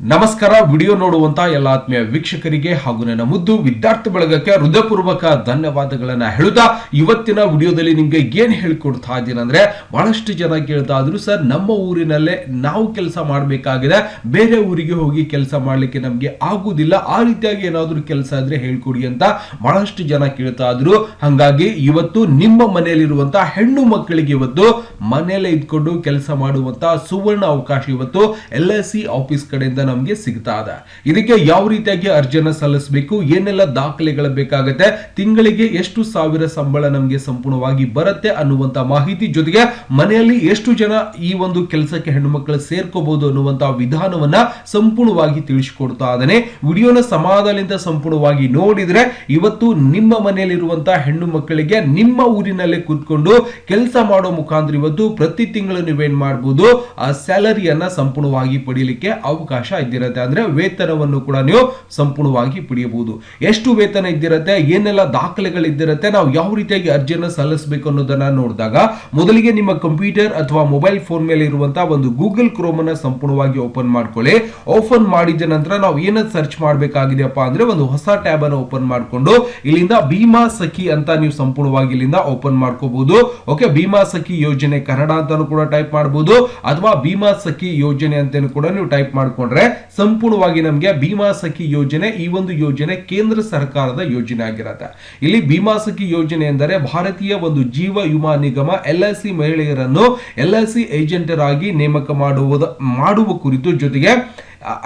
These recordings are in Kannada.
ನಮಸ್ಕಾರ, ವಿಡಿಯೋ ನೋಡುವಂತ ಎಲ್ಲ ಆತ್ಮೀಯ ವೀಕ್ಷಕರಿಗೆ ಹಾಗೂ ನನ್ನ ಮುದ್ದು ವಿದ್ಯಾರ್ಥಿ ಬಳಗಕ್ಕೆ ಹೃದಯಪೂರ್ವಕ ಧನ್ಯವಾದಗಳನ್ನ ಹೇಳುತ್ತಾ, ಇವತ್ತಿನ ವಿಡಿಯೋದಲ್ಲಿ ನಿಮ್ಗೆ ಏನ್ ಹೇಳ್ಕೊಡ್ತಾ ಇದ್ದೀನಿ ಅಂದ್ರೆ, ಬಹಳಷ್ಟು ಜನ ಕೇಳ್ತಾ ಇದ್ರು, ಸರ್, ನಮ್ಮ ಊರಿನಲ್ಲೇ ನಾವು ಕೆಲಸ ಮಾಡಬೇಕಾಗಿದೆ, ಬೇರೆ ಊರಿಗೆ ಹೋಗಿ ಕೆಲಸ ಮಾಡ್ಲಿಕ್ಕೆ ನಮ್ಗೆ ಆಗುದಿಲ್ಲ, ಆ ರೀತಿಯಾಗಿ ಏನಾದ್ರೂ ಕೆಲಸ ಇದ್ರೆ ಹೇಳ್ಕೊಡಿ ಅಂತ ಬಹಳಷ್ಟು ಜನ ಕೇಳ್ತಾ ಇದ್ರು. ಹಂಗಾಗಿ ಇವತ್ತು ನಿಮ್ಮ ಮನೆಯಲ್ಲಿರುವಂತ ಹೆಣ್ಣು ಮಕ್ಕಳಿಗೆ ಇವತ್ತು ಮನೆಯಲ್ಲೇ ಇದ್ಕೊಂಡು ಕೆಲಸ ಮಾಡುವಂತ ಸುವರ್ಣ ಅವಕಾಶ ಇವತ್ತು ಎಲ್ ಎಸ್ ಸಿ ಆಫೀಸ್ ಕಡೆಯಿಂದ ನಮ್ಗೆ ಸಿಗ್ತಾ ಇದೆ ಇದಕ್ಕೆ ಯಾವ ರೀತಿಯಾಗಿ ಅರ್ಜಿಯನ್ನು ಸಲ್ಲಿಸಬೇಕು, ಏನೆಲ್ಲ ದಾಖಲೆಗಳು ಬೇಕಾಗುತ್ತೆ, ತಿಂಗಳಿಗೆ ಎಷ್ಟು ಸಾವಿರ ಸಂಬಳ ನಮಗೆ ಸಂಪೂರ್ಣವಾಗಿ ಬರುತ್ತೆ ಅನ್ನುವಂತ ಮಾಹಿತಿ ಜೊತೆಗೆ ಮನೆಯಲ್ಲಿ ಎಷ್ಟು ಜನ ಈ ಒಂದು ಕೆಲಸಕ್ಕೆ ಹೆಣ್ಣು ಮಕ್ಕಳು ಸೇರ್ಕೋಬಹುದು ಅನ್ನುವಂತ ವಿಧಾನವನ್ನ ಸಂಪೂರ್ಣವಾಗಿ ತಿಳಿಸಿಕೊಡ್ತಾ ಇದ್ದಾನೆ. ವಿಡಿಯೋನ ಸಮಾಧಾನದಿಂದ ಸಂಪೂರ್ಣವಾಗಿ ನೋಡಿದ್ರೆ ಇವತ್ತು ನಿಮ್ಮ ಮನೆಯಲ್ಲಿರುವಂತಹ ಹೆಣ್ಣು ಮಕ್ಕಳಿಗೆ ನಿಮ್ಮ ಊರಿನಲ್ಲೇ ಕೂತ್ಕೊಂಡು ಕೆಲಸ ಮಾಡೋ ಮುಖಾಂತರ ಇವತ್ತು ಪ್ರತಿ ತಿಂಗಳು ನೀವೇನ್ ಮಾಡಬಹುದು ಆ ಸ್ಯಾಲರಿಯನ್ನ ಸಂಪೂರ್ಣವಾಗಿ ಪಡೀಲಿಕ್ಕೆ ಅವಕಾಶ ಇದ್ದಿರತ್ತೆ ಅಂದ್ರೆ ವೇತನವನ್ನು ಕೂಡ ನೀವು ಸಂಪೂರ್ಣವಾಗಿ ಪಡೆಯಬಹುದು. ಎಷ್ಟು ವೇತನ ಇದ್ದಿರತ್ತೆ, ಏನೆಲ್ಲ ದಾಖಲೆಗಳು ಇದ್ದಿರತ್ತೆ, ನಾವು ಯಾವ ರೀತಿಯಾಗಿ ಅರ್ಜಿಯನ್ನು ಸಲ್ಲಿಸಬೇಕು ಅನ್ನೋದನ್ನ ನೋಡಿದಾಗ ಮೊದಲಿಗೆ ನಿಮ್ಮ ಕಂಪ್ಯೂಟರ್ ಅಥವಾ ಮೊಬೈಲ್ ಫೋನ್ ಮೇಲೆ ಇರುವಂತಹ ಒಂದು ಗೂಗಲ್ ಕ್ರೋಮ್ ಅನ್ನ ಸಂಪೂರ್ಣವಾಗಿ ಓಪನ್ ಮಾಡ್ಕೊಳ್ಳಿ. ಓಪನ್ ಮಾಡಿದ ನಂತರ ನಾವು ಏನ ಸರ್ಚ್ ಮಾಡಬೇಕಾಗಿದೆಯಪ್ಪ ಅಂದ್ರೆ ಒಂದು ಹೊಸ ಟ್ಯಾಬ್ ಅನ್ನು ಓಪನ್ ಮಾಡಿಕೊಂಡು ಇಲ್ಲಿಂದ ಭೀಮಾ ಸಖಿ ಅಂತ ನೀವು ಸಂಪೂರ್ಣವಾಗಿ ಇಲ್ಲಿಂದ ಓಪನ್ ಮಾಡ್ಕೋಬಹುದು. ಓಕೆ, ಭೀಮಾ ಸಖಿ ಯೋಜನೆ ಕನ್ನಡ ಅಂತಾನು ಕೂಡ ಟೈಪ್ ಮಾಡಬಹುದು ಅಥವಾ ಭೀಮಾ ಸಖಿ ಯೋಜನೆ ಅಂತ ಕೂಡ ನೀವು ಟೈಪ್ ಮಾಡ್ಕೊಂಡ್ರೆ ಸಂಪೂರ್ಣವಾಗಿ ನಮಗೆ ಭೀಮಾ ಸಖಿ ಯೋಜನೆ ಈ ಒಂದು ಯೋಜನೆ ಕೇಂದ್ರ ಸರ್ಕಾರದ ಯೋಜನೆ ಆಗಿರುತ್ತೆ. ಇಲ್ಲಿ ಭೀಮಾ ಸಖಿ ಯೋಜನೆ ಎಂದರೆ ಭಾರತೀಯ ಒಂದು ಜೀವ ವಿಮಾ ನಿಗಮ ಎಲ್ ಸಿ ಮಹಿಳೆಯರನ್ನು ಎಲ್ ಸಿ ಏಜೆಂಟರಾಗಿ ನೇಮಕ ಮಾಡುವುದು, ಮಾಡುವ ಕುರಿತು ಜೊತೆಗೆ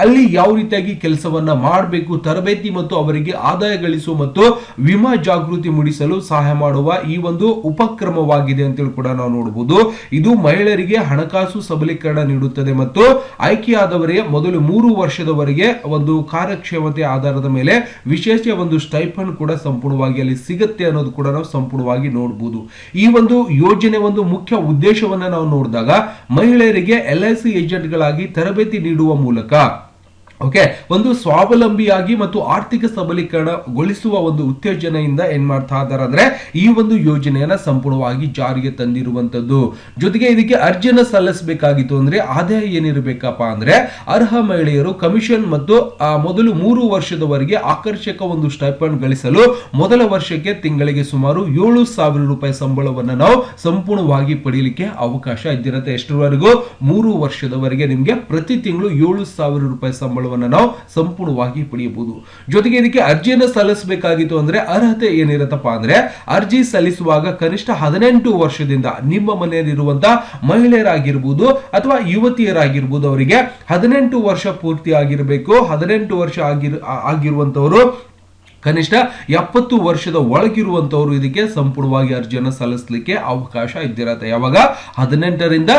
ಅಲ್ಲಿ ಯಾವ ರೀತಿಯಾಗಿ ಕೆಲಸವನ್ನ ಮಾಡಬೇಕು, ತರಬೇತಿ ಮತ್ತು ಅವರಿಗೆ ಆದಾಯ ಗಳಿಸುವ ಮತ್ತು ವಿಮಾ ಜಾಗೃತಿ ಮೂಡಿಸಲು ಸಹಾಯ ಮಾಡುವ ಈ ಒಂದು ಉಪಕ್ರಮವಾಗಿದೆ ಅಂತೇಳಿ ಕೂಡ ನಾವು ನೋಡಬಹುದು ಇದು ಮಹಿಳೆಯರಿಗೆ ಹಣಕಾಸು ಸಬಲೀಕರಣ ನೀಡುತ್ತದೆ ಮತ್ತು ಆಯ್ಕೆಯಾದವರೇ ಮೊದಲು ಮೂರು ವರ್ಷದವರೆಗೆ ಒಂದು ಕಾರ್ಯಕ್ಷಮತೆ ಆಧಾರದ ಮೇಲೆ ವಿಶೇಷ ಒಂದು ಸ್ಟೈಫನ್ ಕೂಡ ಸಂಪೂರ್ಣವಾಗಿ ಅಲ್ಲಿ ಸಿಗುತ್ತೆ ಅನ್ನೋದು ಕೂಡ ನಾವು ಸಂಪೂರ್ಣವಾಗಿ ನೋಡಬಹುದು ಈ ಒಂದು ಯೋಜನೆ ಒಂದು ಮುಖ್ಯ ಉದ್ದೇಶವನ್ನ ನಾವು ನೋಡಿದಾಗ ಮಹಿಳೆಯರಿಗೆ ಎಲ್ ಐ ಸಿ ಏಜೆಂಟ್ಗಳಾಗಿ ತರಬೇತಿ ನೀಡುವ ಮೂಲಕ ಓಕೆ ಒಂದು ಸ್ವಾವಲಂಬಿಯಾಗಿ ಮತ್ತು ಆರ್ಥಿಕ ಸಬಲೀಕರಣಗೊಳಿಸುವ ಒಂದು ಉತ್ತೇಜನೆಯಿಂದ ಏನ್ ಮಾಡ್ತಾ ಇದ್ದಾರೆ ಅಂದ್ರೆ ಈ ಒಂದು ಯೋಜನೆಯನ್ನ ಸಂಪೂರ್ಣವಾಗಿ ಜಾರಿಗೆ ತಂದಿರುವಂತದ್ದು. ಜೊತೆಗೆ ಇದಕ್ಕೆ ಅರ್ಜಿನ ಸಲ್ಲಿಸಬೇಕಾಗಿತ್ತು ಅಂದ್ರೆ ಆದಾಯ ಏನಿರಬೇಕಪ್ಪ ಅಂದ್ರೆ ಅರ್ಹ ಮಹಿಳೆಯರು ಕಮಿಷನ್ ಮತ್ತು ಮೊದಲು ಮೂರು ವರ್ಷದವರೆಗೆ ಆಕರ್ಷಕ ಒಂದು ಸ್ಟೈಪಂಡ್ ಗಳಿಸಲು ಮೊದಲ ವರ್ಷಕ್ಕೆ ತಿಂಗಳಿಗೆ ಸುಮಾರು ಏಳು ಸಾವಿರ ರೂಪಾಯಿ ಸಂಬಳವನ್ನ ನಾವು ಸಂಪೂರ್ಣವಾಗಿ ಪಡೆಯಲಿಕ್ಕೆ ಅವಕಾಶ ಇದ್ದಿರುತ್ತೆ. ಎಷ್ಟರವರೆಗೂ? ಮೂರು ವರ್ಷದವರೆಗೆ ನಿಮಗೆ ಪ್ರತಿ ತಿಂಗಳು ಏಳು ಸಾವಿರ ರೂಪಾಯಿ ಸಂಬಳವನ್ನ ನಾವು ಸಂಪೂರ್ಣವಾಗಿ ಪಡೆಯಬಹುದು. ಜೊತೆಗೆ ಇದಕ್ಕೆ ಅರ್ಜಿಯನ್ನು ಸಲ್ಲಿಸಬೇಕಾಗಿತ್ತು ಅಂದ್ರೆ ಅರ್ಹತೆ ಏನಿರತ್ತಪ್ಪ ಅಂದ್ರೆ ಅರ್ಜಿ ಸಲ್ಲಿಸುವಾಗ ಕನಿಷ್ಠ ಹದಿನೆಂಟು ವರ್ಷದಿಂದ ನಿಮ್ಮ ಮನೆಯಲ್ಲಿರುವಂತಹ ಮಹಿಳೆಯರಾಗಿರ್ಬೋದು ಅಥವಾ ಯುವತಿಯರಾಗಿರ್ಬೋದು ಅವರಿಗೆ ಹದಿನೆಂಟು ವರ್ಷ ಪೂರ್ತಿ ಆಗಿರಬೇಕು. ಹದಿನೆಂಟು ವರ್ಷ ಆಗಿರ್ ಆಗಿರುವಂತವರು ಕನಿಷ್ಠ ಎಪ್ಪತ್ತು ವರ್ಷದ ಒಳಗಿರುವಂತವರು ಇದಕ್ಕೆ ಸಂಪೂರ್ಣವಾಗಿ ಅರ್ಜಿಯನ್ನು ಸಲ್ಲಿಸಲಿಕ್ಕೆ ಅವಕಾಶ ಇದ್ದಿರತ್ತೆ. ಯಾವಾಗ? ಹದಿನೆಂಟರಿಂದ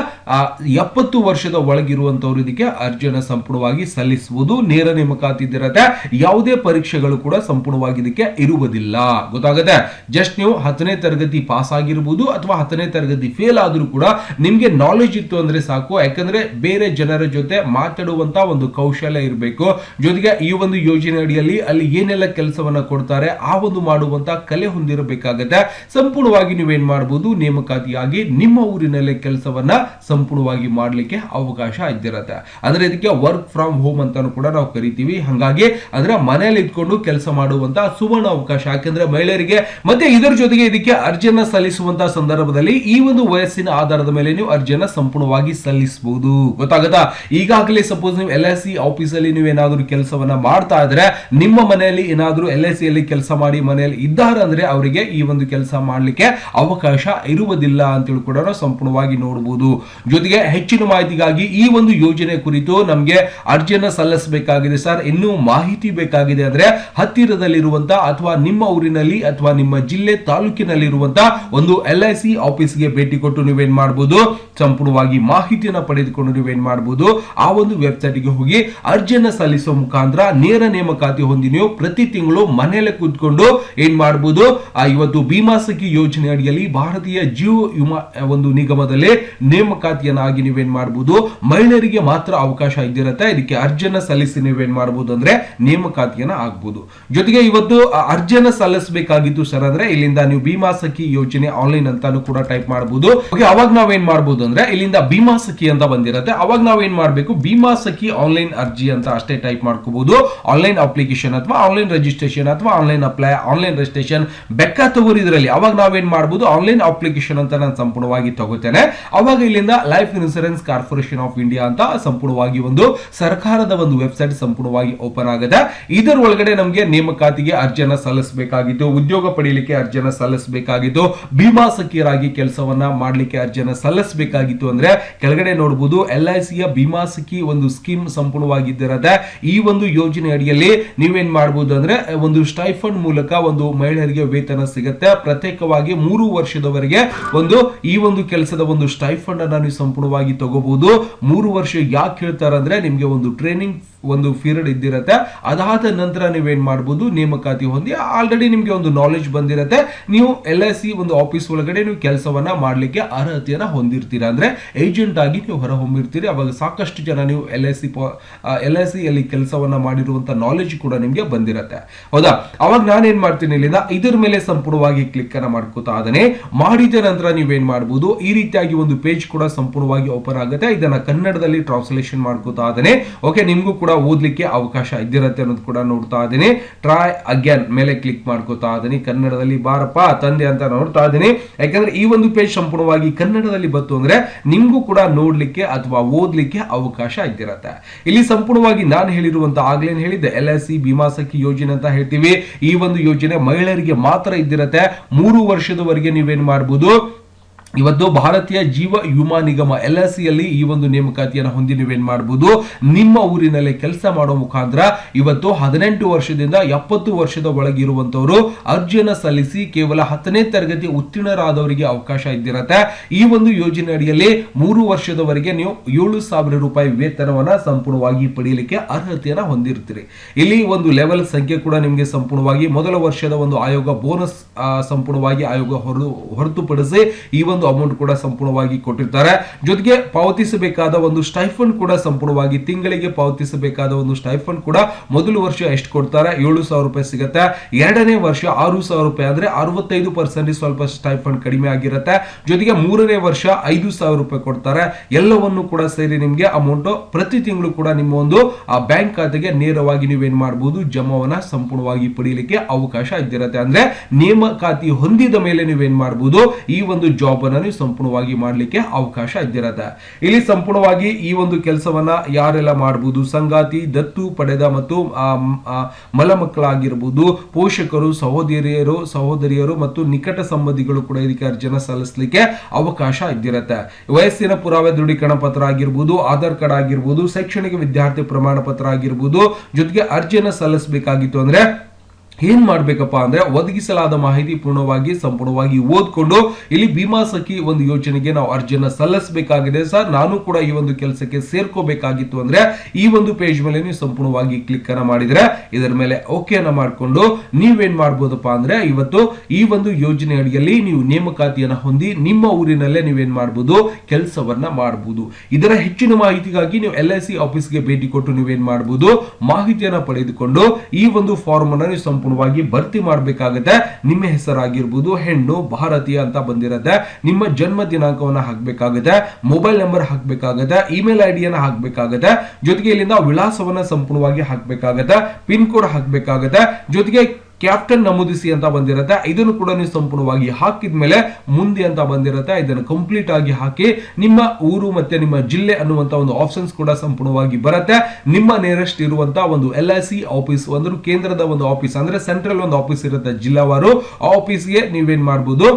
ಎಪ್ಪತ್ತು ವರ್ಷದ ಒಳಗಿರುವಂತವರು ಇದಕ್ಕೆ ಅರ್ಜಿಯನ್ನು ಸಂಪೂರ್ಣವಾಗಿ ಸಲ್ಲಿಸುವುದು ನೇರ ನೇಮಕಾತಿ ಇದ್ದಿರತ್ತೆ. ಯಾವುದೇ ಪರೀಕ್ಷೆಗಳು ಕೂಡ ಸಂಪೂರ್ಣವಾಗಿ ಇದಕ್ಕೆ ಇರುವುದಿಲ್ಲ. ಗೊತ್ತಾಗುತ್ತೆ? ಜಸ್ಟ್ ನೀವು ಹತ್ತನೇ ತರಗತಿ ಪಾಸ್ ಆಗಿರ್ಬೋದು ಅಥವಾ ಹತ್ತನೇ ತರಗತಿ ಫೇಲ್ ಆದರೂ ಕೂಡ ನಿಮಗೆ ನಾಲೆಜ್ ಇತ್ತು ಅಂದ್ರೆ ಸಾಕು. ಯಾಕಂದ್ರೆ ಬೇರೆ ಜನರ ಜೊತೆ ಮಾತಾಡುವಂತ ಒಂದು ಕೌಶಲ್ಯ ಇರಬೇಕು. ಜೊತೆಗೆ ಈ ಒಂದು ಯೋಜನೆ ಅಡಿಯಲ್ಲಿ ಅಲ್ಲಿ ಏನೆಲ್ಲ ಕೆಲಸವನ್ನ ಕೊಡ್ತಾರೆ. ಆ ಒಂದು ಮಾಡುವಂತ ಕಲೆ ಹೊಂದಿರಬೇಕಾಗತ್ತೆ. ಸಂಪೂರ್ಣವಾಗಿ ನೀವೇನ್ ಮಾಡಬಹುದು ನೇಮಕಾತಿಯಾಗಿ ನಿಮ್ಮ ಊರಿನಲ್ಲೇ ಕೆಲಸವನ್ನ ಸಂಪೂರ್ಣವಾಗಿ ಮಾಡ್ಲಿಕ್ಕೆ ಅವಕಾಶ ಇದ್ದಿರತ್ತೆ. ಅಂದ್ರೆ ಇದಕ್ಕೆ ವರ್ಕ್ ಫ್ರಮ್ ಹೋಮ್ ಅಂತಾನು ಕೂಡ ನಾವು ಕರಿತೀವಿ. ಹಂಗಾಗಿ ಅಂದ್ರೆ ಮನೆಯಲ್ಲಿ ಇಟ್ಕೊಂಡು ಕೆಲಸ ಮಾಡುವಂತ ಸುವರ್ಣ ಅವಕಾಶ. ಯಾಕೆಂದ್ರೆ ಮಹಿಳೆಯರಿಗೆ ಮತ್ತೆ ಇದರ ಜೊತೆಗೆ ಇದಕ್ಕೆ ಅರ್ಜಿಯನ್ನ ಸಲ್ಲಿಸುವಂತ ಸಂದರ್ಭದಲ್ಲಿ ಈ ಒಂದು ವಯಸ್ಸಿನ ಆಧಾರದ ಮೇಲೆ ನೀವು ಅರ್ಜಿಯನ್ನ ಸಂಪೂರ್ಣವಾಗಿ ಸಲ್ಲಿಸಬಹುದು ಗೊತ್ತಾಗತ್ತಾ? ಈಗಾಗಲೇ ಸಪೋಸ್ ನೀವು ಎಲ್ ಎಸ್ ಸಿ ಆಫೀಸಲ್ಲಿ ನೀವು ಏನಾದರೂ ಕೆಲಸವನ್ನ ಮಾಡ್ತಾ ಇದ್ರೆ, ನಿಮ್ಮ ಮನೆಯಲ್ಲಿ ಏನಾದ್ರೂ ಎಲ್ ಎಸ್ ಸಿ ಅಲ್ಲಿ ಕೆಲಸ ಮಾಡಿ ಮನೆಯಲ್ಲಿ ಇದ್ದಾರೆ ಅಂದ್ರೆ ಅವರಿಗೆ ಈ ಒಂದು ಕೆಲಸ ಮಾಡಲಿಕ್ಕೆ ಅವಕಾಶ ಇರುವುದಿಲ್ಲ ಅಂತೇಳಿ ಕೂಡ ಸಂಪೂರ್ಣವಾಗಿ ನೋಡಬಹುದು ಜೊತೆಗೆ ಹೆಚ್ಚಿನ ಮಾಹಿತಿಗಾಗಿ ಈ ಒಂದು ಯೋಜನೆ ಕುರಿತು ನಮಗೆ ಅರ್ಜಿಯನ್ನು ಸಲ್ಲಿಸಬೇಕಾಗಿದೆ ಸರ್. ಇನ್ನೂ ಮಾಹಿತಿ ಬೇಕಾಗಿದೆ ಅಂದ್ರೆ ಹತ್ತಿರದಲ್ಲಿರುವಂತ ಅಥವಾ ನಿಮ್ಮ ಊರಿನಲ್ಲಿ ಅಥವಾ ನಿಮ್ಮ ಜಿಲ್ಲೆ ತಾಲೂಕಿನಲ್ಲಿರುವಂಥ ಒಂದು ಎಲ್ ಐ ಸಿ ಆಫೀಸ್ಗೆ ಭೇಟಿ ಕೊಟ್ಟು ನೀವೇನ್ ಮಾಡಬಹುದು ಸಂಪೂರ್ಣವಾಗಿ ಮಾಹಿತಿಯನ್ನು ಪಡೆದುಕೊಂಡು ನೀವೇನ್ ಮಾಡಬಹುದು ಆ ಒಂದು ವೆಬ್ಸೈಟ್ಗೆ ಹೋಗಿ ಅರ್ಜಿಯನ್ನು ಸಲ್ಲಿಸುವ ಮುಖಾಂತರ ನೇರ ನೇಮಕಾತಿ ಹೊಂದಿ ನೀವು ಪ್ರತಿ ತಿಂಗಳು ಮನೆಯಲ್ಲೇ ಕೂತ್ಕೊಂಡು ಏನ್ ಮಾಡಬಹುದು ಇವತ್ತು ಭೀಮಾಸಕಿ ಯೋಜನೆ ಅಡಿಯಲ್ಲಿ ಭಾರತೀಯ ಜೀವ ವಿಮಾ ಒಂದು ನಿಗಮದಲ್ಲಿ ನೇಮಕಾತಿಯನ್ನಾಗಿ ನೀವೇನ್ ಮಾಡಬಹುದು ಮಹಿಳೆಯರಿಗೆ ಮಾತ್ರ ಅವಕಾಶ ಇದ್ದಿರುತ್ತೆ. ಇದಕ್ಕೆ ಅರ್ಜಿಯನ್ನ ಸಲ್ಲಿಸಿ ನೀವೇನ್ ಮಾಡಬಹುದು ಅಂದ್ರೆ ನೇಮಕಾತಿಯನ್ನ ಆಗ್ಬಹುದು ಜೊತೆಗೆ ಇವತ್ತು ಅರ್ಜಿಯನ್ನ ಸಲ್ಲಿಸಬೇಕಾಗಿತ್ತು ಸರ್ ಅಂದ್ರೆ ಇಲ್ಲಿಂದ ನೀವು ಭೀಮಾಸಕಿ ಯೋಜನೆ ಆನ್ಲೈನ್ ಅಂತಾನು ಕೂಡ ಟೈಪ್ ಮಾಡಬಹುದು ಅವಾಗ ನಾವೇನ್ ಮಾಡಬಹುದು ಅಂದ್ರೆ ಇಲ್ಲಿಂದ ಭೀಮಾ ಸಖಿ ಅಂತ ಬಂದಿರತ್ತೆ. ಅವಾಗ ನಾವೇನ್ ಮಾಡಬೇಕು? ಭೀಮಾ ಸಖಿ ಆನ್ಲೈನ್ ಅರ್ಜಿ ಅಂತ ಅಷ್ಟೇ ಟೈಪ್ ಮಾಡ್ಕೋಬಹುದು ಆನ್ಲೈನ್ ಅಪ್ಲಿಕೇಶನ್ ಅಥವಾ ಆನ್ಲೈನ್ ರಿಜಿಸ್ಟ್ರೇಷನ್ ಅಥವಾ ಆನ್ಲೈನ್ ಅಪ್ಲೈ ಆನ್ಲೈನ್ ರಿಜಿಸ್ಟ್ರೇಷನ್ ಬೆಕ್ಕ ತಗೋರಿ ಇದರಲ್ಲಿ. ಅವಾಗ ನಾವೇನ್ ಮಾಡಬಹುದು ಆನ್ಲೈನ್ ಅಪ್ಲಿಕೇಶನ್ ಅಂತ ನಾನು ಸಂಪೂರ್ಣವಾಗಿ ತಗೋತೇನೆ. ಅವಾಗ ಇಲ್ಲಿಂದ life insurance corporation of India ಅಂತ ಸಂಪೂರ್ಣವಾಗಿ ಒಂದು ಸರ್ಕಾರದ ಒಂದು ವೆಬ್ಸೈಟ್ ಸಂಪೂರ್ಣವಾಗಿ ಓಪನ್ ಆಗಿದೆ ಇದರ ಒಳಗಡೆ ನಮಗೆ ನೇಮಕಾತಿಗೆ ಅರ್ಜಿಯನ್ನ ಸಲ್ಲಿಸಬೇಕಾಗಿತ್ತು, ಉದ್ಯೋಗ ಪಡೆಯಲಿಕ್ಕೆ ಅರ್ಜಿಯನ್ನ ಸಲ್ಲಿಸಬೇಕಾಗಿತ್ತು, ಭೀಮಾ ಸಖಿಯರಾಗಿ ಕೆಲಸವನ್ನ ಮಾಡಲಿಕ್ಕೆ ಅರ್ಜಿಯನ್ನ ಸಲ್ಲಿಸಬೇಕಾಗಿತ್ತು ಅಂದ್ರೆ ಕೆಳಗಡೆ ನೋಡಬಹುದು ಎಲ್ ಐ ಸಿಯ ಭೀಮಾ ಸಖಿ ಒಂದು ಸ್ಕೀಮ್ ಸಂಪೂರ್ಣವಾಗಿದ್ದಿರತ್ತೆ. ಈ ಒಂದು ಯೋಜನೆ ಅಡಿಯಲ್ಲಿ ನೀವೇನ್ ಮಾಡಬಹುದು ಅಂದ್ರೆ ಒಂದು ಸ್ಟೈಫಂಡ್ ಮೂಲಕ ಒಂದು ಮಹಿಳೆಯರಿಗೆ ವೇತನ ಸಿಗುತ್ತೆ. ಪ್ರತ್ಯೇಕವಾಗಿ ಮೂರು ವರ್ಷದವರೆಗೆ ಒಂದು ಈ ಒಂದು ಕೆಲಸದ ಒಂದು ಸ್ಟೈಫಂಡ್ ಅನ್ನ ನೀವು ಸಂಪೂರ್ಣವಾಗಿ ತಗೋಬಹುದು. ಮೂರು ವರ್ಷ ಯಾಕೆ ಹೇಳ್ತಾರೆ ಅಂದ್ರೆ ನಿಮ್ಗೆ ಒಂದು ಟ್ರೈನಿಂಗ್ ಒಂದು ಪೀರಿಯಡ್ ಇದ್ದಿರತ್ತೆ. ಅದಾದ ನಂತರ ನೀವೇನ್ ಮಾಡಬಹುದು ನೇಮಕಾತಿ ಹೊಂದಿ ಆಲ್ರೆಡಿ ನಿಮ್ಗೆ ಒಂದು ನಾಲೆಜ್ ಬಂದಿರತ್ತೆ. ನೀವು ಎಲ್ ಐ ಸಿ ಒಂದು ಆಫೀಸ್ ಒಳಗಡೆ ನೀವು ಕೆಲಸವನ್ನ ಮಾಡ್ಲಿಕ್ಕೆ ಅರ್ಹತೆಯನ್ನ ಹೊಂದಿರ್ತೀರಾ. ಅಂದ್ರೆ ಏಜೆಂಟ್ ಆಗಿ ನೀವು ಹೊರ ಹೊಮ್ಮಿರ್ತೀರಿ ಅವಾಗ ಸಾಕಷ್ಟು ಜನ ನೀವು L I C L I C ಅಲ್ಲಿ ಕೆಲಸವನ್ನ ಮಾಡಿರುವಂತ ನಾಲೆಜ್ ಕೂಡ ನಿಮ್ಗೆ ಬಂದಿರತ್ತೆ. ಹೌದಾ? ಅವಾಗ ನಾನೇನ್ ಮಾಡ್ತೀನಿ ಇಲ್ಲಿಂದ? ಇದ್ರ ಮೇಲೆ ಸಂಪೂರ್ಣವಾಗಿ ಕ್ಲಿಕ್ ಅನ್ನ ಮಾಡ್ಕೋತಾ ಅದನ್ನೇ ಮಾಡಿದ ನಂತರ ನೀವೇನ್ ಮಾಡಬಹುದು ಈ ರೀತಿಯಾಗಿ ಒಂದು ಪೇಜ್ ಕೂಡ ಸಂಪೂರ್ಣವಾಗಿ ಓಪನ್ ಆಗುತ್ತೆ. ಇದನ್ನ ಕನ್ನಡದಲ್ಲಿ ಟ್ರಾನ್ಸ್ಲೇಷನ್ ಮಾಡ್ಕೋತಾ ಅದನ್ನೇ ಓಕೆ ನಿಮ್ಗೂ ಕೂಡ ಓದ್ಲಿಕ್ಕೆ ಅವಕಾಶ ಇದ್ದಿರತ್ತೆ ಅನ್ನೋದು ಕೂಡ ನೋಡ್ತಾ ಇದ್ದೀನಿ. ಟ್ರೈ ಅಗೇನ್ ಮೇಲೆ ಕ್ಲಿಕ್ ಮಾಡ್ಕೋತಾ ಇದೀನಿ ಕನ್ನಡದಲ್ಲಿ ಬಾರಪ್ಪ, ತಂದೆ ಅಂತ ನೋಡ್ತಾ ಇದ್ದೀನಿ. ಯಾಕಂದ್ರೆ ಈ ಒಂದು ಪೇಜ್ ಸಂಪೂರ್ಣವಾಗಿ ಕನ್ನಡದಲ್ಲಿ ಬಂತು ಅಂದ್ರೆ ನಿಮ್ಗೂ ಕೂಡ ನೋಡ್ಲಿಕ್ಕೆ ಅಥವಾ ಓದ್ಲಿಕ್ಕೆ ಅವಕಾಶ ಇದ್ದಿರತ್ತೆ. ಇಲ್ಲಿ ಸಂಪೂರ್ಣವಾಗಿ ನಾನು ಹೇಳಿರುವಂತ ಆಗ್ಲೇನ್ ಹೇಳಿದ್ದೆ. L S C Bima Sakhi ಯೋಜನೆ ಅಂತ ಹೇಳ್ತೀವಿ. ಈ ಒಂದು ಯೋಜನೆ ಮಹಿಳೆಯರಿಗೆ ಮಾತ್ರ ಇದ್ದಿರತ್ತೆ. ಮೂರು ವರ್ಷದವರೆಗೆ ನೀವೇನ್ ಮಾಡ್ಬೋದು? ಇವತ್ತು ಭಾರತೀಯ ಜೀವ ವಿಮಾ ನಿಗಮ ಎಲ್ ಎಸ್ ಸಿಯಲ್ಲಿ ಈ ಒಂದು ನೇಮಕಾತಿಯನ್ನು ಹೊಂದಿ ನೀವೇನ್ ಮಾಡಬಹುದು ನಿಮ್ಮ ಊರಿನಲ್ಲಿ ಕೆಲಸ ಮಾಡೋ ಮುಖಾಂತರ ಇವತ್ತು ಹದಿನೆಂಟು ವರ್ಷದಿಂದ ಎಪ್ಪತ್ತು ವರ್ಷದ ಒಳಗಿರುವಂತವರು ಅರ್ಜಿಯನ್ನು ಸಲ್ಲಿಸಿ ಕೇವಲ ಹತ್ತನೇ ತರಗತಿ ಉತ್ತೀರ್ಣರಾದವರಿಗೆ ಅವಕಾಶ ಇದ್ದಿರತ್ತೆ. ಈ ಒಂದು ಯೋಜನೆ ಅಡಿಯಲ್ಲಿ ಮೂರು ವರ್ಷದವರೆಗೆ ನೀವು ಏಳು ಸಾವಿರ ರೂಪಾಯಿ ವೇತನವನ್ನ ಸಂಪೂರ್ಣವಾಗಿ ಪಡೆಯಲಿಕ್ಕೆ ಅರ್ಹತೆಯನ್ನ ಹೊಂದಿರ್ತೀರಿ. ಇಲ್ಲಿ ಒಂದು ಲೆವೆಲ್ ಸಂಖ್ಯೆ ಕೂಡ ನಿಮಗೆ ಸಂಪೂರ್ಣವಾಗಿ ಮೊದಲ ವರ್ಷದ ಒಂದು ಆಯೋಗ ಬೋನಸ್ ಸಂಪೂರ್ಣವಾಗಿ ಆಯೋಗ ಹೊರ ಹೊರತುಪಡಿಸಿ ಈ ಒಂದು ಅಮೌಂಟ್ ಕೂಡ ಸಂಪೂರ್ಣವಾಗಿ ಕೊಟ್ಟಿರ್ತಾರೆ. ಜೊತೆಗೆ ಪಾವತಿಸಬೇಕಾದ ಒಂದು ಸ್ಟೈಫಂಡ್ ಕೂಡ ಸಂಪೂರ್ಣವಾಗಿ ತಿಂಗಳಿಗೆ ಪಾವತಿಸಬೇಕಾದ ಒಂದು ಸ್ಟೈಫಂಡ್ ಕೂಡ ಮೊದಲು ವರ್ಷ ಎಷ್ಟು ಕೊಡ್ತಾರೆ? ಏಳು ಸಾವಿರ ರೂಪಾಯಿ ಸಿಗುತ್ತೆ. ಎರಡನೇ ವರ್ಷ ಆರು ಸಾವಿರ ರೂಪಾಯಿ ಅಂದ್ರೆ ಅರವತ್ತೈದು ಪರ್ಸೆಂಟ್ ಸ್ವಲ್ಪ ಸ್ಟೈಫಂಡ್ ಕಡಿಮೆ ಆಗಿರುತ್ತೆ. ಜೊತೆಗೆ ಮೂರನೇ ವರ್ಷ ಐದು ಸಾವಿರ ರೂಪಾಯಿ ಕೊಡ್ತಾರೆ. ಎಲ್ಲವನ್ನು ಕೂಡ ಸೇರಿ ನಿಮಗೆ ಅಮೌಂಟ್ ಪ್ರತಿ ತಿಂಗಳು ಕೂಡ ನಿಮ್ಮ ಒಂದು, ಆ ಬ್ಯಾಂಕ್ ಖಾತೆಗೆ ನೇರವಾಗಿ ನೀವೇನ್ ಮಾಡಬಹುದು ಜಮಾವನ್ನ ಸಂಪೂರ್ಣವಾಗಿ ಪಡೆಯಲಿಕ್ಕೆ ಅವಕಾಶ ಇದ್ದಿರುತ್ತೆ. ಅಂದ್ರೆ ನೇಮಕಾತಿ ಹೊಂದಿದ ಮೇಲೆ ನೀವೇನ್ ಮಾಡಬಹುದು ಈ ಒಂದು ಜಾಬ್ ನೀವು ಸಂಪೂರ್ಣವಾಗಿ ಮಾಡಲಿಕ್ಕೆ ಅವಕಾಶ ಇದ್ದಿರತ್ತೆ. ಇಲ್ಲಿ ಸಂಪೂರ್ಣವಾಗಿ ಈ ಒಂದು ಕೆಲಸವನ್ನ ಯಾರೆಲ್ಲ ಮಾಡಬಹುದು ಸಂಗಾತಿ, ದತ್ತು ಪಡೆದ ಮತ್ತು ಮಲಮಕ್ಕಳಾಗಿರಬಹುದು ಪೋಷಕರು, ಸಹೋದರಿಯರು ಸಹೋದರಿಯರು ಮತ್ತು ನಿಕಟ ಸಂಬಂಧಿಗಳು ಕೂಡ ಇದಕ್ಕೆ ಅರ್ಜಿಯನ್ನು ಸಲ್ಲಿಸಲಿಕ್ಕೆ ಅವಕಾಶ ಇದ್ದಿರತ್ತೆ. ವಯಸ್ಸಿನ ಪುರಾವೆ ದೃಢೀಕರಣ ಪತ್ರ ಆಗಿರ್ಬೋದು, ಆಧಾರ್ ಕಾರ್ಡ್ ಆಗಿರ್ಬೋದು, ಶೈಕ್ಷಣಿಕ ವಿದ್ಯಾರ್ಥಿ ಪ್ರಮಾಣ ಪತ್ರ ಆಗಿರ್ಬೋದು, ಜೊತೆಗೆ ಅರ್ಜಿಯನ್ನು ಸಲ್ಲಿಸಬೇಕಾಗಿತ್ತು ಅಂದ್ರೆ ಏನ್ ಮಾಡ್ಬೇಕಪ್ಪ ಅಂದ್ರೆ ಒದಗಿಸಲಾದ ಮಾಹಿತಿ ಪೂರ್ಣವಾಗಿ ಸಂಪೂರ್ಣವಾಗಿ ಓದ್ಕೊಂಡು ಇಲ್ಲಿ ಭೀಮಾ ಸಖಿ ಒಂದು ಯೋಜನೆಗೆ ನಾವು ಅರ್ಜಿಯನ್ನ ಸಲ್ಲಿಸಬೇಕಾಗಿದೆ ಸರ್. ನಾನು ಕೂಡ ಈ ಒಂದು ಕೆಲಸಕ್ಕೆ ಸೇರ್ಕೋಬೇಕಾಗಿತ್ತು ಅಂದ್ರೆ ಈ ಒಂದು ಪೇಜ್ ಮೇಲೆ ನೀವು ಸಂಪೂರ್ಣವಾಗಿ ಕ್ಲಿಕ್ ಅನ್ನ ಮಾಡಿದ್ರೆ ಇದರ ಮೇಲೆ ಓಕೆ ಅನ್ನ ಮಾಡಿಕೊಂಡು ನೀವೇನ್ ಮಾಡ್ಬೋದಪ್ಪ ಅಂದ್ರೆ ಇವತ್ತು ಈ ಒಂದು ಯೋಜನೆ ಅಡಿಯಲ್ಲಿ ನೀವು ನೇಮಕಾತಿಯನ್ನ ಹೊಂದಿ ನಿಮ್ಮ ಊರಿನಲ್ಲೇ ನೀವೇನ್ ಮಾಡಬಹುದು ಕೆಲಸವನ್ನ ಮಾಡಬಹುದು ಇದರ ಹೆಚ್ಚಿನ ಮಾಹಿತಿಗಾಗಿ ನೀವು ಎಲ್ ಐ ಸಿ ಆಫೀಸ್ಗೆ ಭೇಟಿ ಕೊಟ್ಟು ನೀವೇನ್ ಮಾಡಬಹುದು ಮಾಹಿತಿಯನ್ನ ಪಡೆದುಕೊಂಡು ಈ ಒಂದು ಫಾರ್ಮ್ ಅನ್ನ ನೀವು ಸಂಪೂರ್ಣವಾಗಿ ಭರ್ತಿ ಮಾಡಬೇಕಾಗತ್ತೆ. ನಿಮ್ಮ ಹೆಸರಾಗಿರ್ಬೋದು, ಹೆಣ್ಣು, ಭಾರತೀಯ ಅಂತ ಬಂದಿರತ್ತೆ. ನಿಮ್ಮ ಜನ್ಮ ದಿನಾಂಕವನ್ನ ಹಾಕಬೇಕಾಗತ್ತೆ. ಮೊಬೈಲ್ ನಂಬರ್ ಹಾಕಬೇಕಾಗತ್ತೆ. ಇಮೇಲ್ ಐ ಡಿಯನ್ನ ಹಾಕಬೇಕಾಗತ್ತೆ. ಜೊತೆಗೆ ಇಲ್ಲಿಂದ ವಿಳಾಸವನ್ನ ಸಂಪೂರ್ಣವಾಗಿ ಹಾಕಬೇಕಾಗುತ್ತೆ. ಪಿನ್ ಕೋಡ್ ಹಾಕಬೇಕಾಗುತ್ತೆ. ಜೊತೆಗೆ ಕ್ಯಾಪ್ಟನ್ ನಮೂದಿಸಿ ಅಂತ ಬಂದಿರುತ್ತೆ. ಇದನ್ನು ಕೂಡ ನೀವು ಸಂಪೂರ್ಣವಾಗಿ ಹಾಕಿದ ಮೇಲೆ ಮುಂದೆ ಅಂತ ಬಂದಿರುತ್ತೆ. ಇದನ್ನು ಕಂಪ್ಲೀಟ್ ಆಗಿ ಹಾಕಿ ನಿಮ್ಮ ಊರು ಮತ್ತೆ ನಿಮ್ಮ ಜಿಲ್ಲೆ ಅನ್ನುವಂತ ಒಂದು ಆಪ್ಷನ್ಸ್ ಕೂಡ ಸಂಪೂರ್ಣವಾಗಿ ಬರುತ್ತೆ. ನಿಮ್ಮ ನಿಯರೆಸ್ಟ್ ಇರುವಂತ ಒಂದು ಎಲ್ ಐ ಸಿ ಆಫೀಸ್ ಒಂದು ಕೇಂದ್ರದ ಒಂದು ಆಫೀಸ್ ಅಂದ್ರೆ ಸೆಂಟ್ರಲ್ ಒಂದು ಆಫೀಸ್ ಇರುತ್ತೆ ಜಿಲ್ಲಾವಾರು. ಆ ಆಫೀಸ್ಗೆ ನೀವೇನ್ ಮಾಡ್ಬೋದು?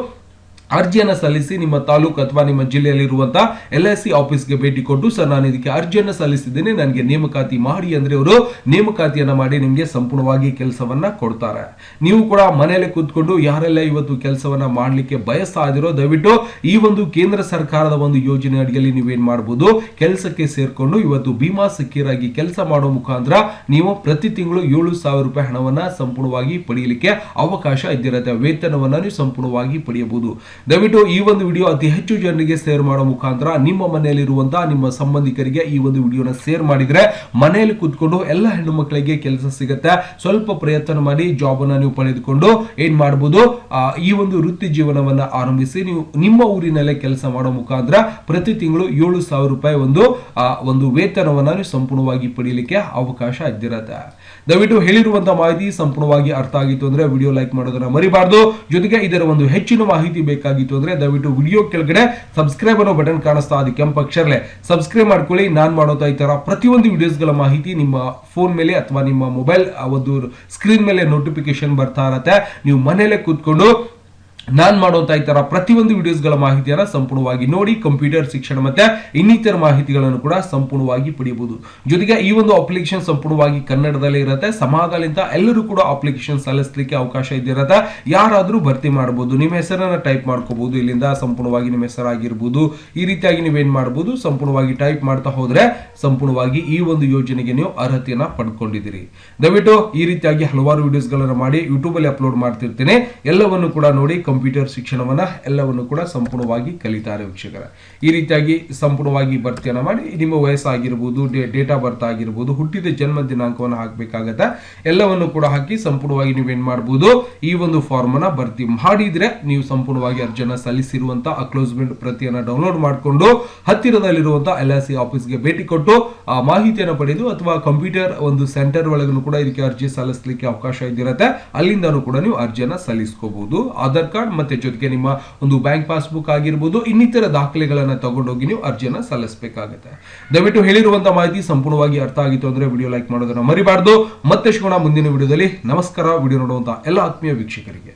ಅರ್ಜಿಯನ್ನು ಸಲ್ಲಿಸಿ ನಿಮ್ಮ ತಾಲೂಕು ಅಥವಾ ನಿಮ್ಮ ಜಿಲ್ಲೆಯಲ್ಲಿರುವಂತಹ ಎಲ್ ಐ ಸಿ ಆಫೀಸ್ಗೆ ಭೇಟಿ ಕೊಟ್ಟು, ಸರ್, ನಾನು ಇದಕ್ಕೆ ಅರ್ಜಿಯನ್ನು ಸಲ್ಲಿಸಿದ್ದೇನೆ. ನನಗೆ ನೇಮಕಾತಿ ಮಾಡಿ ಅಂದ್ರೆ ಅವರು ನೇಮಕಾತಿಯನ್ನ ಮಾಡಿ ನಿಮಗೆ ಸಂಪೂರ್ಣವಾಗಿ ಕೆಲಸವನ್ನ ಕೊಡ್ತಾರೆ. ನೀವು ಕೂಡ ಮನೆಯಲ್ಲೇ ಕೂತ್ಕೊಂಡು ಯಾರೆಲ್ಲ ಇವತ್ತು ಕೆಲಸವನ್ನ ಮಾಡಲಿಕ್ಕೆ ಬಯಸ್ತಾ ಇದಿರೋ ದಯವಿಟ್ಟು ಈ ಒಂದು ಕೇಂದ್ರ ಸರ್ಕಾರದ ಒಂದು ಯೋಜನೆ ಅಡಿಯಲ್ಲಿ ನೀವೇನ್ ಮಾಡಬಹುದು ಕೆಲಸಕ್ಕೆ ಸೇರ್ಕೊಂಡು ಇವತ್ತು ಭೀಮಾ ಸಖೀರಾಗಿ ಕೆಲಸ ಮಾಡೋ ಮುಖಾಂತರ ನೀವು ಪ್ರತಿ ತಿಂಗಳು ಏಳು ಸಾವಿರ ರೂಪಾಯಿ ಹಣವನ್ನ ಸಂಪೂರ್ಣವಾಗಿ ಪಡೆಯಲಿಕ್ಕೆ ಅವಕಾಶ ಇದ್ದಿರುತ್ತೆ. ವೇತನವನ್ನ ನೀವು ಸಂಪೂರ್ಣವಾಗಿ ಪಡೆಯಬಹುದು. ದಯವಿಟ್ಟು ಈ ಒಂದು ವಿಡಿಯೋ ಅತಿ ಹೆಚ್ಚು ಜನರಿಗೆ ಶೇರ್ ಮಾಡೋ ಮುಖಾಂತರ ನಿಮ್ಮ ಮನೆಯಲ್ಲಿರುವಂತಹ ನಿಮ್ಮ ಸಂಬಂಧಿಕರಿಗೆ ಈ ಒಂದು ವಿಡಿಯೋನ ಶೇರ್ ಮಾಡಿದ್ರೆ ಮನೆಯಲ್ಲಿ ಕೂತ್ಕೊಂಡು ಎಲ್ಲ ಹೆಣ್ಣು ಮಕ್ಕಳಿಗೆ ಕೆಲಸ ಸಿಗುತ್ತೆ. ಸ್ವಲ್ಪ ಪ್ರಯತ್ನ ಮಾಡಿ ಜಾಬ್ ಅನ್ನ ನೀವು ಪಡೆದುಕೊಂಡು ಏನ್ ಮಾಡಬಹುದು ಈ ಒಂದು ವೃತ್ತಿ ಜೀವನವನ್ನ ಆರಂಭಿಸಿ ನೀವು ನಿಮ್ಮ ಊರಿನಲ್ಲೇ ಕೆಲಸ ಮಾಡೋ ಮುಖಾಂತರ ಪ್ರತಿ ತಿಂಗಳು ಏಳು ಸಾವಿರ ರೂಪಾಯಿ ಒಂದು ಒಂದು ವೇತನವನ್ನ ನೀವು ಸಂಪೂರ್ಣವಾಗಿ ಪಡೆಯಲಿಕ್ಕೆ ಅವಕಾಶ ಇದ್ದಿರತ್ತೆ. ದಯವಿಟ್ಟು ಹೇಳಿರುವಂತಹ ಮಾಹಿತಿ ಸಂಪೂರ್ಣವಾಗಿ ಅರ್ಥ ಆಗಿತ್ತು ಅಂದ್ರೆ ವಿಡಿಯೋ ಲೈಕ್ ಮಾಡೋದನ್ನ ಮರಿಬಾರ್ದು. ಜೊತೆಗೆ ಇದರ ಒಂದು ಹೆಚ್ಚಿನ ಮಾಹಿತಿ ಬೇಕಾಗಿತ್ತು ಅಂದ್ರೆ ದಯವಿಟ್ಟು ವಿಡಿಯೋ ಕೆಳಗಡೆ ಸಬ್ಸ್ಕ್ರೈಬ್ ಅನ್ನೋ ಬಟನ್ ಕಾಣಿಸ್ತಾ ಅದು ಕೆಂಪು ಅಕ್ಷರಲೆ ಸಬ್ಸ್ಕ್ರೈಬ್ ಮಾಡ್ಕೊಳ್ಳಿ, ನಾನು ಮಾಡೋತಾ ಈ ತರ ಪ್ರತಿಯೊಂದು ವಿಡಿಯೋಸ್ಗಳ ಮಾಹಿತಿ ನಿಮ್ಮ ಫೋನ್ ಮೇಲೆ ಅಥವಾ ನಿಮ್ಮ ಮೊಬೈಲ್ ಒಂದು ಸ್ಕ್ರೀನ್ ಮೇಲೆ ನೋಟಿಫಿಕೇಶನ್ ಬರ್ತಾ ಇರತ್ತೆ. ನೀವು ಮನೇಲೆ ಕೂತ್ಕೊಂಡು ನಾನ್ ಮಾಡುವಂತ ಈ ತರ ಪ್ರತಿಯೊಂದು ವಿಡಿಯೋಸ್ಗಳ ಮಾಹಿತಿಯನ್ನ ಸಂಪೂರ್ಣವಾಗಿ ನೋಡಿ ಕಂಪ್ಯೂಟರ್ ಶಿಕ್ಷಣ ಮತ್ತೆ ಇನ್ನಿತರ ಮಾಹಿತಿಗಳನ್ನು ಕೂಡ ಸಂಪೂರ್ಣವಾಗಿ ಪಡೆಯಬಹುದು. ಜೊತೆಗೆ ಈ ಒಂದು ಅಪ್ಲಿಕೇಶನ್ ಸಂಪೂರ್ಣವಾಗಿ ಕನ್ನಡದಲ್ಲಿ ಇರುತ್ತೆ. ಸಮಾಜದಿಂದ ಎಲ್ಲರೂ ಕೂಡ ಅಪ್ಲಿಕೇಶನ್ ಸಲ್ಲಿಸಲಿಕ್ಕೆ ಅವಕಾಶ ಇದ್ದಿರತ್ತೆ ಯಾರಾದರೂ ಭರ್ತಿ ಮಾಡಬಹುದು. ನಿಮ್ಮ ಹೆಸರನ್ನ ಟೈಪ್ ಮಾಡ್ಕೋಬಹುದು. ಇಲ್ಲಿಂದ ಸಂಪೂರ್ಣವಾಗಿ ನಿಮ್ಮ ಹೆಸರಾಗಿರ್ಬೋದು. ಈ ರೀತಿಯಾಗಿ ನೀವೇನ್ ಮಾಡಬಹುದು ಸಂಪೂರ್ಣವಾಗಿ ಟೈಪ್ ಮಾಡ್ತಾ ಹೋದ್ರೆ ಸಂಪೂರ್ಣವಾಗಿ ಈ ಒಂದು ಯೋಜನೆಗೆ ನೀವು ಅರ್ಹತೆಯನ್ನ ಪಡ್ಕೊಂಡಿದ್ದೀರಿ. ದಯವಿಟ್ಟು ಈ ರೀತಿಯಾಗಿ ಹಲವಾರು ವಿಡಿಯೋಸ್ಗಳನ್ನು ಮಾಡಿ ಯೂಟ್ಯೂಬ್ ಅಲ್ಲಿ ಅಪ್ಲೋಡ್ ಮಾಡ್ತಿರ್ತೇನೆ. ಎಲ್ಲವನ್ನು ಕೂಡ ನೋಡಿ ಕಂಪ್ಯೂಟರ್ ಶಿಕ್ಷಣವನ್ನ ಎಲ್ಲವನ್ನು ಕೂಡ ಸಂಪೂರ್ಣವಾಗಿ ಕಲಿತಾರೆ ವೀಕ್ಷಕರ. ಈ ರೀತಿಯಾಗಿ ಸಂಪೂರ್ಣವಾಗಿ ಭರ್ತಿಯನ್ನ ಮಾಡಿ ನಿಮ್ಮ ವಯಸ್ಸಾಗಿರ್ಬೋದು ಡೇಟ್ ಆಫ್ ಬರ್ತ್ ಆಗಿರ್ಬೋದು, ಹುಟ್ಟಿದ ಜನ್ಮ ದಿನಾಂಕವನ್ನು ಹಾಕಬೇಕಾಗತ್ತೆ. ಎಲ್ಲವನ್ನು ಕೂಡ ಹಾಕಿ ಸಂಪೂರ್ಣವಾಗಿ ನೀವೇನ್ ಮಾಡಬಹುದು ಈ ಒಂದು ಫಾರ್ಮ್ ಅನ್ನ ಭರ್ತಿ ಮಾಡಿದ್ರೆ ನೀವು ಸಂಪೂರ್ಣವಾಗಿ ಅರ್ಜಿಯನ್ನ ಸಲ್ಲಿಸಿರುವಂತಹ ಅಕ್ಲೋಸ್ಮೆಂಟ್ ಪ್ರತಿಯನ್ನ ಡೌನ್ಲೋಡ್ ಮಾಡಿಕೊಂಡು ಹತ್ತಿರದಲ್ಲಿರುವಂತಹ ಎಲ್ ಎಸ್ ಸಿ ಆಫೀಸ್ಗೆ ಭೇಟಿ ಕೊಟ್ಟು ಆ ಮಾಹಿತಿಯನ್ನು ಪಡೆದು ಅಥವಾ ಕಂಪ್ಯೂಟರ್ ಒಂದು ಸೆಂಟರ್ ಒಳಗೂ ಕೂಡ ಇದಕ್ಕೆ ಅರ್ಜಿ ಸಲ್ಲಿಸಲಿಕ್ಕೆ ಅವಕಾಶ ಇದ್ದಿರತ್ತೆ. ಅಲ್ಲಿಂದನೂ ಕೂಡ ನೀವು ಅರ್ಜಿಯನ್ನು ಸಲ್ಲಿಸ್ಕೋಬಹುದು ಆಧಾರ್ ಕಾರ್ಡ್ ಮತ್ತೆ ಜೊತೆಗೆ ನಿಮ್ಮ ಒಂದು ಬ್ಯಾಂಕ್ ಪಾಸ್ಬುಕ್ ಆಗಿರ್ಬೋದು, ಇನ್ನಿತರ ದಾಖಲೆಗಳನ್ನ ತಗೊಂಡೋಗಿ ನೀವು ಅರ್ಜಿಯನ್ನ ಸಲ್ಲಿಸಬೇಕಾಗುತ್ತೆ. ದಯವಿಟ್ಟು ಹೇಳಿರುವಂತಹ ಮಾಹಿತಿ ಸಂಪೂರ್ಣವಾಗಿ ಅರ್ಥ ಆಗಿತ್ತು ಅಂದ್ರೆ ವಿಡಿಯೋ ಲೈಕ್ ಮಾಡೋದನ್ನ ಮರಿಬಾರ್ದು. ಮತ್ತೆ ಸಿಗೋಣ ಮುಂದಿನ ವಿಡಿಯೋದಲ್ಲಿ. ನಮಸ್ಕಾರ. ವಿಡಿಯೋ ನೋಡುವಂತಹ ಎಲ್ಲ ಆತ್ಮೀಯ ವೀಕ್ಷಕರಿಗೆ.